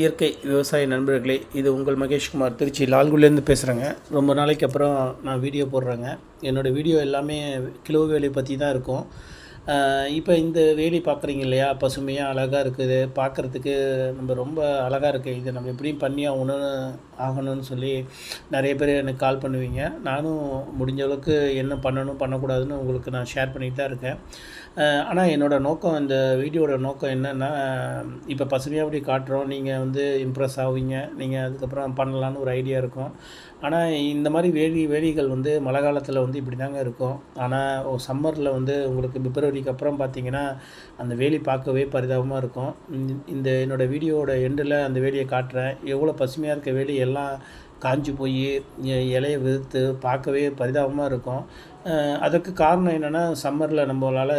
இயற்கை விவசாய நண்பர்களே இது உங்கள் மகேஷ்குமார் திருச்சி லால்குடிலேருந்து பேசுகிறேங்க ரொம்ப நாளைக்கு அப்புறம் நான் வீடியோ போடுறேங்க. என்னோடய வீடியோ எல்லாமே கிலோ வேலை பற்றி தான் இருக்கும். இப்போ இந்த வேலி பார்க்குறீங்க இல்லையா? பசுமையாக அழகாக இருக்குது. பார்க்குறதுக்கு நம்ம ரொம்ப அழகாக இருக்குது இது நம்ம எப்படியும் பண்ணி ஆகணும்னு ஆகணும்னு சொல்லி நிறைய பேர் எனக்கு கால் பண்ணுவீங்க. நானும் முடிஞ்ச அளவுக்கு என்ன பண்ணணும் பண்ணக்கூடாதுன்னு உங்களுக்கு நான் ஷேர் பண்ணிட்டு தான் இருக்கேன். ஆனால் என்னோடய நோக்கம் இந்த வீடியோட நோக்கம் என்னென்னா இப்போ பசுமையாக அப்படி காட்டுறோம். நீங்கள் வந்து இம்ப்ரெஸ் ஆவீங்க. நீங்கள் அதுக்கப்புறம் பண்ணலான்னு ஒரு ஐடியா இருக்கும். ஆனால் இந்த மாதிரி வேலி வேலிகள் வந்து மழை காலத்தில் வந்து இப்படி தாங்க இருக்கும் ஆனால் சம்மரில் வந்து உங்களுக்கு பிப்ரவரிக்கு அப்புறம் பார்த்தீங்கன்னா அந்த வேலி பார்க்கவே பரிதாபமாக இருக்கும். இந்த- இந்த என்னோடய வீடியோவோட எண்டில் அந்த வேலியை காட்டுறேன். எவ்வளோ பசுமையாக இருக்க வேலி எல்லாம் காஞ்சு போய் இலையை விழுத்து பார்க்கவே பரிதாபமாக இருக்கும். அதுக்கு காரணம் என்னென்னா சம்மரில் நம்மளால்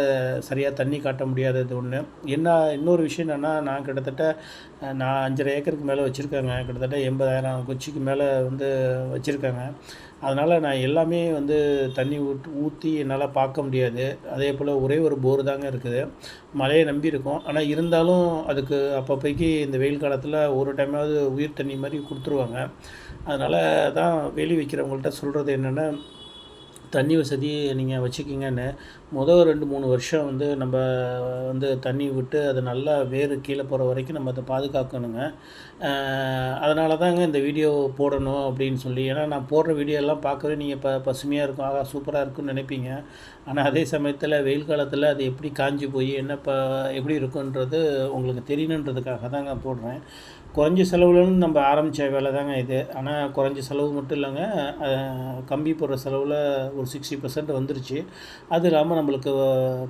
சரியாக தண்ணி காட்ட முடியாதது ஒன்று என்ன இன்னொரு விஷயம் என்னென்னா நான் கிட்டத்தட்ட நான் அஞ்சரை ஏக்கருக்கு மேலே வச்சுருக்கேங்க. கிட்டத்தட்ட எண்பதாயிரம் குச்சிக்கு மேலே வந்து வச்சுருக்கேங்க. அதனால் நான் எல்லாமே வந்து தண்ணி ஊட் ஊற்றி என்னால் பார்க்க முடியாது. அதே போல் ஒரே ஒரு போர் தாங்க இருக்குது. மழையை நம்பி இருக்கும். ஆனால் இருந்தாலும் அதுக்கு அப்பப்போக்கி இந்த வெயில் காலத்தில் ஒரு டைமாவது உயிர் தண்ணி மாதிரி கொடுத்துருவாங்க. அதனால் தான் வேலி வைக்கிறவங்கள்ட்ட சொல்கிறது என்னென்னா தண்ணி வசதி நீங்கள் வச்சுக்கிங்கன்னு முதல் ரெண்டு மூணு வருஷம் வந்து நம்ம வந்து தண்ணி விட்டு அது நல்லா வேறு கீழே போகிற வரைக்கும் நம்ம அதை பாதுகாக்கணுங்க. அதனால தாங்க இந்த வீடியோ போடணும் அப்படின்னு சொல்லி. ஏன்னா நான் போடுற வீடியோ எல்லாம் பார்க்கவே நீங்கள் ப பசுமையாக இருக்கும். ஆகா சூப்பராக இருக்கும்னு நினைப்பீங்க. ஆனால் அதே சமயத்தில் வெயில் காலத்தில் அது எப்படி காஞ்சி போய் என்ன இப்போ எப்படி இருக்குன்றது உங்களுக்கு தெரியணுன்றதுக்காக தாங்க போடுறேன். குறைஞ்ச செலவுலன்னு நம்ம ஆரம்பித்த வேலை தாங்க இது. ஆனால் குறைஞ்ச செலவு மட்டும் இல்லைங்க. கம்பி போடுற செலவில் ஒரு சிக்ஸ்டி பர்சன்ட் வந்துருச்சு. அது இல்லாமல் நம்மளுக்கு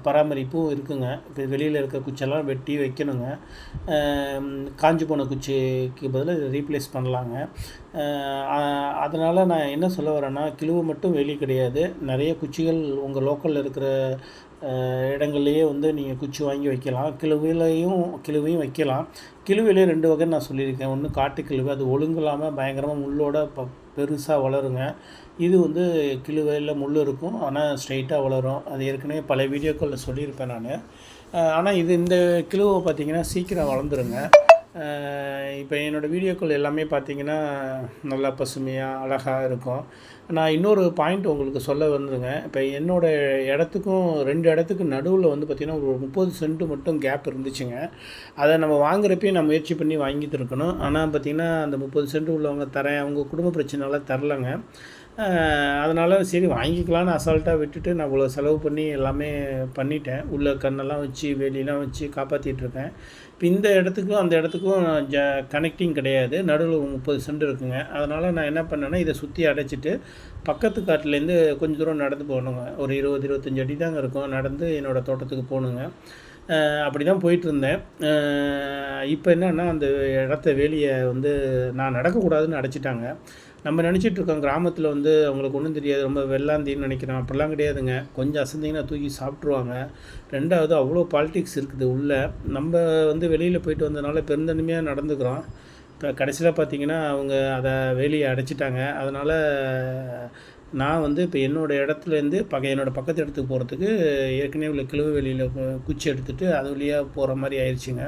பராமரிப்பும் இருக்குங்க. இப்போ வெளியில் இருக்க குச்செல்லாம் வெட்டி வைக்கணுங்க. காஞ்சி போன குச்சிக்கு பதிலாக ரீப்ளேஸ் பண்ணலாங்க. அதனால் நான் என்ன சொல்ல வரேன்னா கிழுவு மட்டும் வெளி கிடையாது. நிறைய குச்சிகள் உங்கள் லோக்கலில் இருக்கிற இடங்கள்லேயே வந்து நீங்கள் குச்சி வாங்கி வைக்கலாம். கிழுவிலையும் கிழுவையும் வைக்கலாம். கிழுவிலே ரெண்டு வகை நான் சொல்லியிருக்கேன். ஒன்று காட்டு கிழுவு அது ஒழுங்கில்லாமல் பயங்கரமாக முள்ளோட ப பெருசாக வளருங்க. இது வந்து கிழுவையில் முள் இருக்கும் ஆனால் ஸ்ட்ரைட்டாக வளரும். அது ஏற்கனவே பல வீடியோக்களில் சொல்லியிருப்பேன் நான். ஆனால் இது இந்த கிழுவை பார்த்தீங்கன்னா சீக்கிரம் வளர்ந்துருங்க. இப்போ என்னோடய வீடியோக்கள் எல்லாமே பார்த்தீங்கன்னா நல்லா பசுமையாக அழகாக இருக்கும். நான் இன்னொரு பாயிண்ட் உங்களுக்கு சொல்ல வந்துருங்க. இப்போ என்னோடய இடத்துக்கும் ரெண்டு இடத்துக்கு நடுவில் வந்து பார்த்திங்கன்னா ஒரு முப்பது சென்ட் மட்டும் கேப் இருந்துச்சுங்க. அதை நம்ம வாங்குறப்பயே நான் முயற்சி பண்ணி வாங்கிட்டு இருக்கணும். ஆனால் பார்த்திங்கன்னா அந்த முப்பது சென்ட் உள்ளவங்க தரேன். அவங்க குடும்ப பிரச்சனைனால தரலங்க. அதனால் சரி வாங்கிக்கலான்னு அசால்ட்டாக விட்டுட்டு நான் இவ்வளோ செலவு பண்ணி எல்லாமே பண்ணிட்டேன். உள்ள கண்ணெல்லாம் வச்சு வேலியெல்லாம் வச்சு காப்பாற்றிட்டுருக்கேன் இப்போ இந்த இடத்துக்கும் அந்த இடத்துக்கும் ஜ கனெக்டிங் கிடையாது. நடுவில் முப்பது சென்ட் இருக்குங்க. அதனால் நான் என்ன பண்ணேன்னா இதை சுற்றி அடைச்சிட்டு பக்கத்து காட்டிலேருந்து கொஞ்சம் தூரம் நடந்து போகணுங்க. ஒரு இருபது இருபத்தஞ்சி அடி தாங்க இருக்கும். நடந்து என்னோடய தோட்டத்துக்கு போகணுங்க. அப்படி தான் போயிட்டுருந்தேன் இப்போ என்னென்னா அந்த இடத்த வேலியை வந்து நான் நடக்கக்கூடாதுன்னு அடைச்சிட்டாங்க. நம்ம நினச்சிட்டு இருக்கோம் கிராமத்தில் வந்து அவங்களுக்கு ஒன்றும் தெரியாது ரொம்ப வெள்ளாந்தின்னு நினைக்கிறோம். அப்படிலாம் கிடையாதுங்க. கொஞ்சம் அசந்திங்கன்னா தூக்கி சாப்பிட்ருவாங்க ரெண்டாவது அவ்வளோ பாலிட்டிக்ஸ் இருக்குது உள்ளே. நம்ம வந்து வெளியில் போயிட்டு வந்ததுனால பெருந்தன்மையாக நடந்துக்கிறோம். இப்போ கடைசியில் பார்த்தீங்கன்னா அவங்க அதை வேலையை அடைச்சிட்டாங்க. அதனால் நான் வந்து இப்போ என்னோடய இடத்துலேருந்து பக்க என்னோடய பக்கத்து இடத்துக்கு போகிறதுக்கு ஏற்கனவே உள்ள கிழவு வெளியில் குச்சி எடுத்துகிட்டு அது வழியாக போகிற மாதிரி ஆயிடுச்சுங்க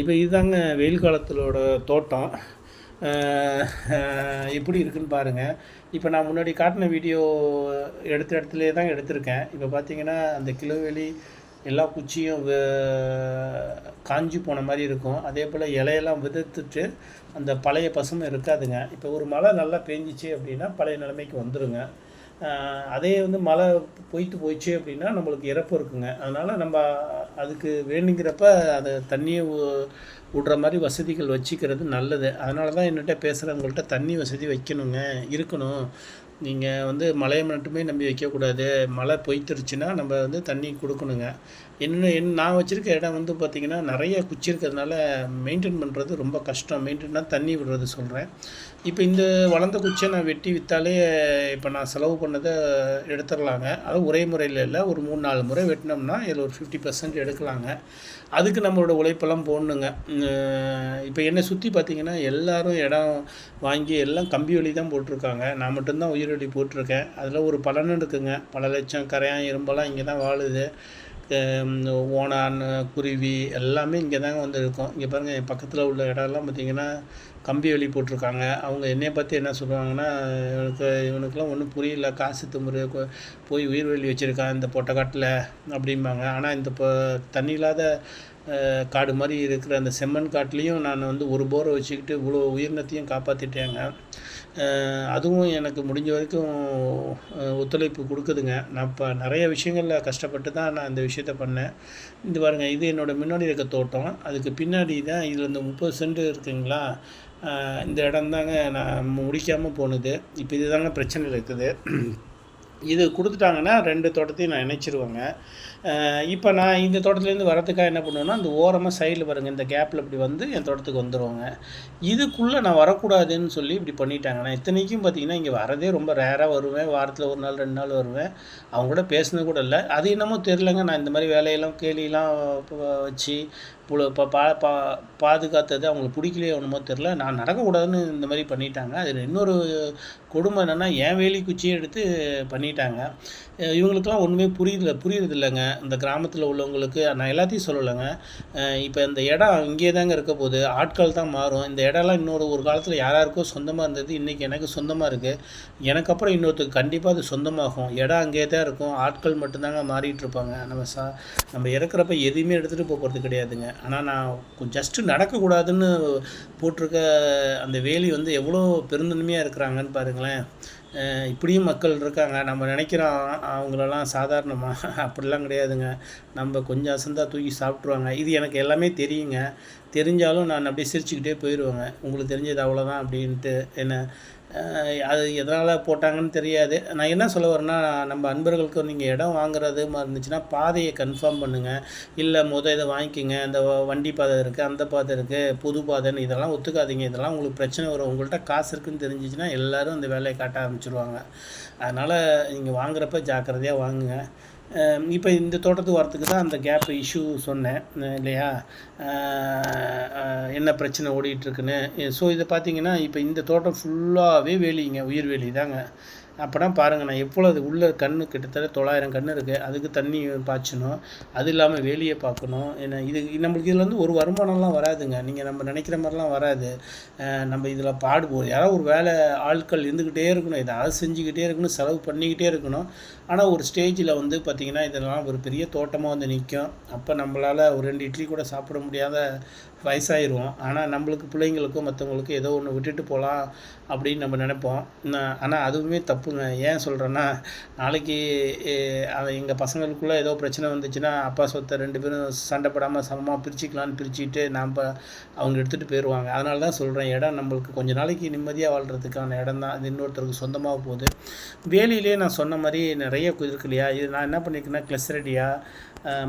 இப்போ இதுதாங்க வெயில் காலத்திலோட தோட்டம். எப்படி இருக்குன்னு பாருங்கள் இப்போ நான் முன்னாடி காட்டின வீடியோ எடுத்த இடத்துலே தான் எடுத்திருக்கேன். இப்போ பார்த்தீங்கன்னா அந்த கிலோவெளி எல்லா குச்சியும் காஞ்சி போன மாதிரி இருக்கும். அதே போல் இலையெல்லாம் விதத்துட்டு அந்த பழைய பசுமை இருக்காதுங்க. இப்போ ஒரு மழை நல்லா பெஞ்சிச்சு அப்படின்னா பழைய நிலைமைக்கு வந்துடுங்க அதே வந்து மழை போயிட்டு போயிடுச்சு அப்படின்னா நம்மளுக்கு இறப்பு இருக்குங்க. அதனால் நம்ம அதுக்கு வேணுங்கிறப்ப அதை தண்ணியை விடுற மாதிரி வசதிகள் வச்சுக்கிறது நல்லது. அதனால தான் என்னட்ட பேசுகிறவங்கள்ட்ட தண்ணி வசதி வைக்கணுங்க. இருக்கணும். நீங்கள் வந்து மழையை மட்டுமே நம்பி வைக்கக்கூடாது. மழை பொய்த்துருச்சுன்னா நம்ம வந்து தண்ணி கொடுக்கணுங்க. என்ன என் நான் வச்சுருக்க இடம் வந்து பார்த்திங்கன்னா நிறைய குச்சி இருக்கிறதுனால மெயின்டைன் பண்ணுறது ரொம்ப கஷ்டம். மெயின்டைன்னா தண்ணி விடுறது சொல்கிறேன் இப்போ இந்த வளர்ந்த குச்சியை நான் வெட்டி விற்றாலே இப்போ நான் செலவு பண்ணதை எடுத்துடலாங்க. அது ஒரே முறையில் இல்லை ஒரு மூணு நாலு முறை வெட்டினோம்னா இதில் ஒரு ஃபிஃப்டி பர்சன்ட் எடுக்கலாங்க. அதுக்கு நம்மளோட உழைப்பெல்லாம் போடணுங்க. இப்போ என்னை சுற்றி பார்த்தீங்கன்னா எல்லோரும் இடம் வாங்கி எல்லாம் கம்பி வழி தான் போட்டிருக்காங்க. நான் மட்டும்தான் உயிர் போட்டிருக்கேன். அதில் ஒரு பலன் இருக்குங்க. பல லட்சம் கரையான் இரும்பெல்லாம் இங்கே தான் வாழுது. ஓணான் குருவி எல்லாமே இங்கே தாங்க வந்து இருக்கும் இங்கே பாருங்கள் என் பக்கத்தில் உள்ள இடம்லாம் பார்த்திங்கன்னா கம்பி வெளி போட்டிருக்காங்க. அவங்க என்னை பற்றி என்ன சொல்லுவாங்கன்னா இவனுக்கு இவனுக்குலாம் ஒன்றும் புரியல. காசு திமுரு கொ- போய் உயிர் வெளி வச்சுருக்கான் இந்த பொட்டக்காட்டில் அப்படிம்பாங்க. ஆனால் இந்த இப்போ தண்ணி இல்லாத காடு மாதிரி இருக்கிற அந்த செம்மண் காட்டுலேயும் நான் வந்து ஒரு போரை வச்சுக்கிட்டு இவ்வளோ உயிரினத்தையும் காப்பாற்றிட்டேங்க அதுவும் எனக்கு முடிஞ்ச வரைக்கும் ஒத்துழைப்பு கொடுக்குதுங்க. நான் இப்போ நிறைய விஷயங்களில் கஷ்டப்பட்டு தான் நான் இந்த விஷயத்த பண்ணேன். இது பாருங்க இது என்னோடய முன்னாடி இருக்க தோட்டம். அதுக்கு பின்னாடி தான் இதில் இந்த முப்பது சென்ட் இருக்குங்களா? இந்த இடம் தாங்க நான் முடிக்காமல் போனது. இப்போ இதுதாங்க பிரச்சனை இருக்குது. இது கொடுத்துட்டாங்கன்னா ரெண்டு தோட்டத்தையும் நான் இணைச்சிருவேங்க. இப்போ நான் இந்த தோட்டத்துலேருந்து வரதுக்காக என்ன பண்ணுவேன்னா அந்த ஓரமாக சைடில் பாருங்கள் இந்த கேப்பில் இப்படி வந்து என் தோட்டத்துக்கு வந்துடுவாங்க இதுக்குள்ளே நான் வரக்கூடாதுன்னு சொல்லி இப்படி பண்ணிட்டாங்க. நான் இத்தனைக்கும் பார்த்தீங்கன்னா இங்கே வரதே ரொம்ப ரேராக வருவேன். வாரத்தில் ஒரு நாள் ரெண்டு நாள் வருவேன். அவங்க கூட பேசினது கூட இல்லை. அது என்னமோ தெரிலங்க நான் இந்த மாதிரி வேலையெல்லாம் கேலியெல்லாம் வச்சு புல இப்போ பா பா பாதுகாத்தது அவங்களுக்கு பிடிக்கலையே ஒன்றுமோ தெரில நான் நடக்கக்கூடாதுன்னு இந்த மாதிரி பண்ணிட்டாங்க. அதில் இன்னொரு கொடுமை என்னென்னா என் வேலி குச்சியை எடுத்து பண்ணிட்டாங்க. இவங்களுக்கெல்லாம் ஒன்றுமே புரியல புரியுறது இல்லைங்க இந்த கிராமத்தில் உள்ளவங்களுக்கு நான் எல்லாத்தையும் சொல்லலைங்க. இப்போ இந்த இடம் இங்கே தாங்க இருக்க போகுது. ஆட்கள் தான் மாறும். இந்த இடம்லாம் இன்னொரு ஒரு காலத்தில் யாராருக்கோ சொந்தமாக இருந்தது. இன்றைக்கி எனக்கு சொந்தமாக இருக்குது எனக்கு அப்புறம் இன்னொருத்தருக்கு கண்டிப்பாக அது சொந்தமாகும். இடம் அங்கேயே தான் இருக்கும். ஆட்கள் மட்டும்தாங்க மாறிட்டு இருப்பாங்க. நம்ம சா நம்ம இறக்குறப்ப எதையுமே எடுத்துகிட்டு போகிறது கிடையாதுங்க. ஆனால் நான் ஜஸ்ட்டு நடக்கக்கூடாதுன்னு போட்டிருக்க அந்த வேலி வந்து எவ்வளோ பெருந்தன்மையாக இருக்கிறாங்கன்னு பாருங்களேன். இப்படியும் மக்கள் இருக்காங்க. நம்ம நினைக்கிறோம் அவங்களெல்லாம் சாதாரணமாக அப்படிலாம் கிடையாதுங்க. நம்ம கொஞ்சம் அசந்தா தூக்கி சாப்பிட்ருவாங்க இது எனக்கு எல்லாமே தெரியுங்க. தெரிஞ்சாலும் நான் அப்படியே சிரிச்சுக்கிட்டே போயிடுவேங்க. உங்களுக்கு தெரிஞ்சது அவ்வளோதான் அப்படின்ட்டு என்ன அது எதனால் போட்டாங்கன்னு தெரியாது. நான் என்ன சொல்ல வரேன்னா நம்ம அன்பர்களுக்கு நீங்கள் இடம் வாங்குறது மாதிரி இருந்துச்சுன்னா பாதையை கன்ஃபார்ம் பண்ணுங்கள் இல்லை முத இதை வாங்கிக்கோங்க. இந்த வண்டி பாதை இருக்குது அந்த பாதை இருக்குது புது பாதைன்னு இதெல்லாம் ஒத்துக்காதீங்க. இதெல்லாம் உங்களுக்கு பிரச்சனை வரும். உங்கள்கிட்ட காசு இருக்குன்னு தெரிஞ்சிச்சுன்னா எல்லோரும் அந்த வேலையை காட்ட ஆரம்பிச்சிருவாங்க. அதனால் நீங்கள் வாங்குறப்ப ஜாக்கிரதையாக வாங்குங்க. இப்போ இந்த தோட்டத்துக்கு வரத்துக்கு தான் அந்த கேப் இஷ்யூ சொன்னேன் இல்லையா? என்ன பிரச்சனை ஓடிட்டுருக்குன்னு ஸோ இதை பார்த்தீங்கன்னா இப்போ இந்த தோட்டம் ஃபுல்லாகவே வேலிங்க உயிர் வேலி தாங்க. அப்போனா பாருங்கள் நான் எவ்வளோ உள்ள கன்று கிட்டத்தட்ட தொள்ளாயிரம் கன்று இருக்குது அதுக்கு தண்ணி பாய்ச்சணும். அது இல்லாமல் வேலியை பார்க்கணும். என்ன இது நம்மளுக்கு இதில் வந்து ஒரு வருமானம்லாம் வராதுங்க. நீங்கள் நம்ம நினைக்கிற மாதிரிலாம் வராது. நம்ம இதில் பாடுபோம் யாராவது ஒரு வேலை ஆட்கள் இருந்துக்கிட்டே இருக்கணும். ஏதாவது செஞ்சுக்கிட்டே இருக்கணும். செலவு பண்ணிக்கிட்டே இருக்கணும். ஆனால் ஒரு ஸ்டேஜில் வந்து பார்த்திங்கன்னா இதெல்லாம் ஒரு பெரிய தோட்டமாக வந்து நிற்கும் அப்போ நம்மளால் ஒரு ரெண்டு இட்லி கூட சாப்பிட முடியாத வயசாயிருவோம். ஆனால் நம்மளுக்கு பிள்ளைங்களுக்கும் மற்றவங்களுக்கும் ஏதோ ஒன்று விட்டுட்டு போகலாம் அப்படின்னு நம்ம நினைப்போம். ஆனால் அதுவுமே தப்புங்க. ஏன் சொல்கிறேன்னா நாளைக்கு அவன் எங்கள் பசங்களுக்குள்ளே ஏதோ பிரச்சனை வந்துச்சுன்னா அப்பா சொத்தை ரெண்டு பேரும் சண்டைப்படாமல் சமமாக பிரிச்சுக்கலான்னு பிரிச்சுட்டு நாம் அவங்க எடுத்துகிட்டு போயிடுவாங்க அதனால தான் சொல்கிறேன் இடம் நம்மளுக்கு கொஞ்ச நாளைக்கு நிம்மதியாக வாழ்கிறதுக்கான இடம் தான். அது இன்னொருத்தருக்கு சொந்தமாக போகுது. வேலையிலே நான் சொன்ன மாதிரி நிறைய இருக்கு இல்லையா? இது நான் என்ன பண்ணியிருக்கேன்னா கிளஸ்ரடியா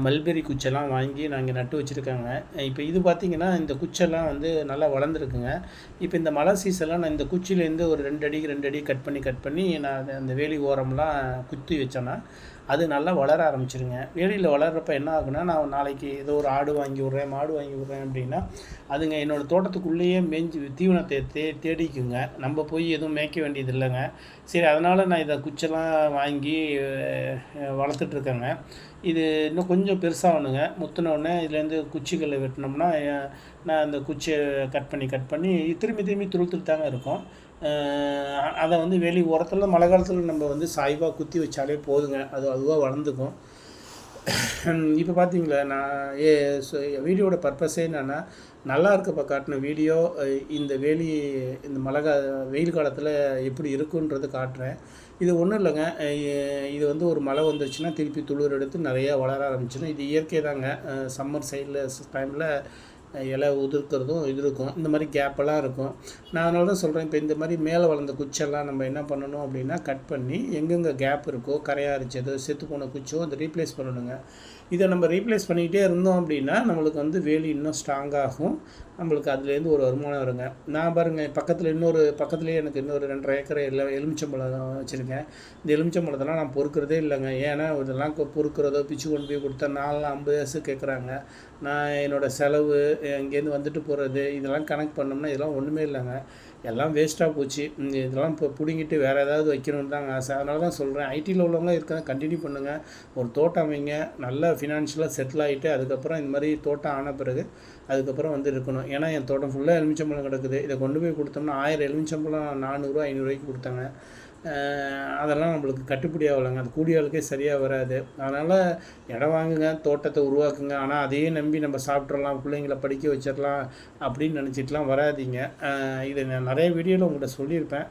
மல்பெரி குச்செல்லாம் வாங்கி நாங்கள் நட்டு வச்சுருக்காங்க. இப்போ இது பார்த்திங்கன்னா இந்த குச்செல்லாம் வந்து நல்லா வளர்ந்துருக்குங்க. இப்போ இந்த மழை சீசன்லாம் நான் இந்த குச்சிலேருந்து ஒரு ரெண்டு அடிக்கு ரெண்டு அடி கட் பண்ணி கட் பண்ணி நான் அதை அந்த வேலி ஓரம்லாம் குத்தி வச்சேன்னா அது நல்லா வளர ஆரம்பிச்சிருங்க. வேலியில் வளர்கிறப்ப என்ன ஆகுனா நான் நாளைக்கு ஏதோ ஒரு ஆடு வாங்கி விட்றேன் மாடு வாங்கி விட்றேன் அப்படின்னா அதுங்க என்னோடய தோட்டத்துக்குள்ளேயே மேய்ஞ்சி தீவனத்தை தே தேடிக்குங்க. நம்ம போய் எதுவும் மேய்க்க வேண்டியது இல்லைங்க சரி அதனால் நான் இதை குச்செல்லாம் வாங்கி வளர்த்துட்ருக்கேங்க. இது இன்னும் கொஞ்சம் பெருசாகணுங்க. முத்தினோடனே இதுலேருந்து குச்சிகளை வெட்டினோம்னா நான் அந்த குச்சியை கட் பண்ணி கட் பண்ணி திரும்பி திரும்பி துளுத்துட்டு தாங்க இருக்கும். அதை வந்து வெளி ஓரத்தில் மழை காலத்தில் நம்ம வந்து சாய்வாக குத்தி வச்சாலே போதுங்க. அது அதுவாக வளர்ந்துக்கும். இப்போ பார்த்தீங்களா நான் ஏ வீடியோட பர்பஸே என்னென்னா நல்லா இருக்கப்ப காட்டின வீடியோ. இந்த வேலி இந்த மழை கா வெயில் காலத்தில் எப்படி இருக்குன்றது காட்டுறேன். இது ஒன்றும் இல்லைங்க. இது வந்து ஒரு மழை வந்துருச்சுன்னா திருப்பி துளிர் எடுத்து நிறையா வளர ஆரம்பிச்சுன்னா இது இயற்கை தாங்க. சம்மர் சைடில் டைமில் இலை உதிர்க்கிறதும் இது இருக்கும். இந்த மாதிரி கேப்பெல்லாம் இருக்கும். நான் அதனால தான் சொல்கிறேன் இப்போ இந்த மாதிரி மேலே வளர்ந்த குச்செல்லாம் நம்ம என்ன பண்ணணும் அப்படின்னா கட் பண்ணி எங்கெங்கே கேப் இருக்கோ கரையா அரிச்சதோ செத்து போன குச்சோ அதை ரீப்ளேஸ் பண்ணணுங்க. இதை நம்ம ரீப்ளேஸ் பண்ணிக்கிட்டே இருந்தோம் அப்படின்னா நம்மளுக்கு வந்து வேலி இன்னும் ஸ்ட்ராங்காகும் நம்மளுக்கு அதுலேருந்து ஒரு வருமானம் வருங்க. நான் பாருங்கள் பக்கத்தில் இன்னொரு பக்கத்துலேயே எனக்கு இன்னொரு ரெண்டரை ஏக்கரை இல்லை எலுமிச்சம்பழம் வச்சுருக்கேன். இந்த எலுமிச்சம்பழத்தெல்லாம் நான் பொறுக்கிறதே இல்லைங்க. ஏன்னா இதெல்லாம் கொ- பொறுக்கிறதோ பிச்சு கொண்டு போய் கொடுத்தா நாலாம் ஐம்பது வயசு கேட்குறாங்க. நான் என்னோடய செலவு இங்கேருந்து வந்துட்டு போகிறது இதெல்லாம் கணக்கு பண்ணோம்னா இதெல்லாம் ஒன்றுமே இல்லைங்க. எல்லாம் வேஸ்ட்டாக போச்சு. இதெல்லாம் இப்போ பிடுங்கிட்டு வேறு ஏதாவது வைக்கணும்னு தாங்க ஆசை. அதனால தான் சொல்கிறேன் ஐடியில் உள்ளவங்க இருக்கிறத கண்டினியூ பண்ணுங்கள் ஒரு தோட்டம் வைங்க. நல்ல ஃபினான்ஷியலாக செட்டில் ஆகிட்டு அதுக்கப்புறம் இந்த மாதிரி தோட்டம் ஆன பிறகு அதுக்கப்புறம் வந்து இருக்கணும். ஏன்னா என் தோட்டம் ஃபுல்லாக எலுமிச்சம்பழம் கிடக்குது. இதை கொண்டு போய் கொடுத்தோம்னா ஆயிரம் எலுமிச்சம்பழம் நானூறுரூவா ஐநூறுரூவாய்க்கு கொடுத்தாங்க. அதெல்லாம் நம்மளுக்கு கட்டுப்படி ஆகலைங்க அது கூலியாளுக்கே சரியாக வராது. அதனால் இடம் வாங்குங்க தோட்டத்தை உருவாக்குங்க. ஆனால் அதையே நம்பி நம்ம சாப்பிட்றலாம் பிள்ளைங்கள படிக்க வச்சிடலாம் அப்படின்னு நினச்சிட்டுலாம் வராதீங்க. இதை நான் நிறைய வீடியோவில் உங்கள்கிட்ட சொல்லியிருப்பேன்.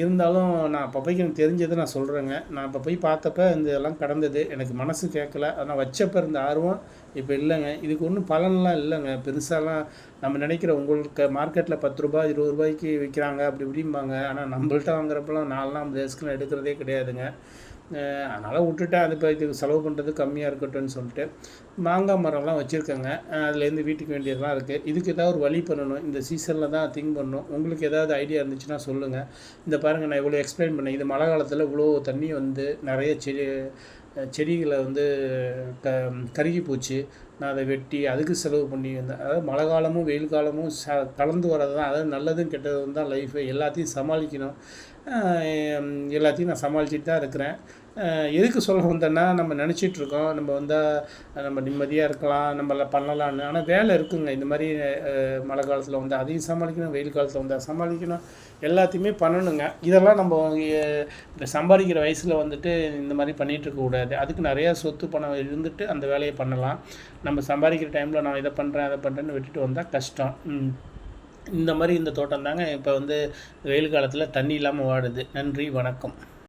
இருந்தாலும் நான் பப்பைக்கு எனக்கு தெரிஞ்சதை நான் சொல்கிறேங்க நான் இப்போ போய் பார்த்தப்ப இந்த இதெல்லாம் கடந்தது. எனக்கு மனசு கேட்கல. ஆனால் வச்சப்போ இருந்த ஆர்வம் இப்போ இல்லைங்க. இதுக்கு ஒன்றும் பலன்லாம் இல்லைங்க. பெருசாலாம் நம்ம நினைக்கிற உங்களுக்கு மார்க்கெட்டில் பத்து ரூபாய் இருபது ரூபாய்க்கு விற்கிறாங்க அப்படி இப்படிம்பாங்க. ஆனால் நம்மள்ட்ட வாங்குறப்பெல்லாம் நாலாம் ரிஸ்க்கில் எடுக்கிறதே கிடையாதுங்க. அதனால் விட்டுட்டேன் அது இப்போ இதுக்கு செலவு பண்ணுறது கம்மியாக இருக்கட்டும்னு சொல்லிட்டு மாங்காய் மரம்லாம் வச்சுருக்கேங்க. அதுலேருந்து வீட்டுக்கு வேண்டியதெல்லாம் இருக்குது இதுக்கு ஏதாவது ஒரு வழி பண்ணணும். இந்த சீசனில் தான் திங்க் பண்ணணும். உங்களுக்கு ஏதாவது ஐடியா இருந்துச்சுன்னா சொல்லுங்கள் இந்த பாருங்கள் நான் இவ்வளோ எக்ஸ்பிளைன் பண்ணேன். இது மழை காலத்தில் இவ்வளோ தண்ணி வந்து நிறைய செடி செடிகளை வந்து க கருகி போச்சு. நான் அதை வெட்டி அதுக்கு செலவு பண்ணி வந்தேன். அதாவது மழை காலமும் வெயில் காலமும் ச கலந்து வர்றது தான் அதாவது நல்லதும் கெட்டதும் தான் லைஃபு எல்லாத்தையும் சமாளிக்கணும். எல்லாத்தையும் நான் சமாளிச்சுட்டு தான் இருக்கிறேன். எதுக்கு சொல்ல வந்தேன்னா நம்ம நினச்சிட்டு இருக்கோம் நம்ம வந்தால் நம்ம நிம்மதியாக இருக்கலாம் நம்மள பண்ணலான்னு ஆனால் வேலை இருக்குங்க. இந்த மாதிரி மழை காலத்தில் வந்து அதையும் சமாளிக்கணும் வெயில் காலத்தில் வந்தால் சமாளிக்கணும். எல்லாத்தையுமே பண்ணணுங்க. இதெல்லாம் நம்ம இந்த சம்பாதிக்கிற வயசில் வந்துட்டு இந்த மாதிரி பண்ணிகிட்டு இருக்கக்கூடாது அதுக்கு நிறையா சொத்து பணம் இருந்துட்டு அந்த வேலையை பண்ணலாம். நம்ம சம்பாதிக்கிற டைமில் நான் இதை பண்ணுறேன் அதை பண்ணுறேன்னு விட்டுட்டு வந்தால் கஷ்டம். இந்த மாதிரி இந்த தோட்டம் தாங்க இப்போ வந்து வெயில் காலத்தில் தண்ணி இல்லாமல் வாடுது. நன்றி வணக்கம்.